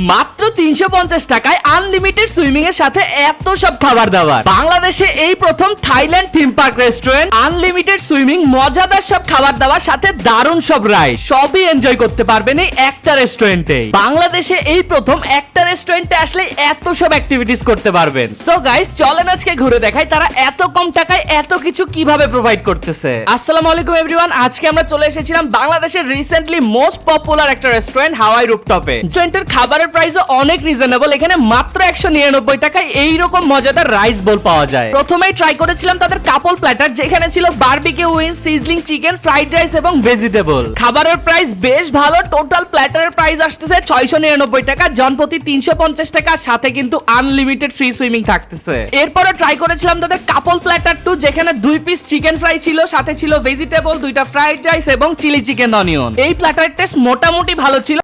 মাত্র তিনশো পঞ্চাশ টাকায় আনলিমিটেড সুইমিং এর সাথে এত সব খাবার দাবার। বাংলাদেশে এই প্রথম Thailand theme park restaurant unlimited swimming মজাদার সব খাবার দাবার সাথে দারুণ সব রাইড সবই এনজয় করতে পারবেন এই একটা রেস্টুরেন্টে বাংলাদেশে এই প্রথম একটা রেস্টুরেন্টে আসলে এত সব অ্যাক্টিভিটিস করতে পারবেন। সো গাইস চলেন আজকে ঘুরে দেখাই তারা এত কম টাকায় এত কিছু কীভাবে প্রোভাইড করতেছে। আসসালামু আলাইকুম এভরিওয়ান আজকে আমরা চলে এসেছিলাম বাংলাদেশের রিসেন্টলি মোস্ট পপুলার একটা রেস্টুরেন্ট হাওয়াই রুপটপে রেস্টুরেন্টের খাবারের প্রাইসও অনেক রিজনেবল এখানে মাত্র একশো নিরানব্বই টাকায় এইরকম মজাদার রাইস বোল পাওয়া যায়। প্রথমেই ট্রাই করেছিলাম তাদের কাপল প্ল্যাটার যেখানে ছিল barbecue wing sizzling chicken fried rice এবং ভেজিটেবল খাবারের প্রাইস বেশ ভালো টোটাল প্ল্যাটারের প্রাইস আসতেছে ছয়শো নিরানব্বই টাকা, জনপ্রতি তিনশো পঞ্চাশ টাকা, সাথে কিন্তু আনলিমিটেড ফ্রি সুইমিং থাকতেছে। এরপরে ট্রাই করেছিলাম তাদের কাপল প্ল্যাটার টু যেখানে দুই পিস চিকেন ফ্রাই ছিল, সাথে ছিল ভেজিটেবল দুইটা ফ্রাইড রাইস এবং চিলি চিকেন অনিয়ন এই প্ল্যাটার টেস্ট মোটামুটি ভালো ছিল।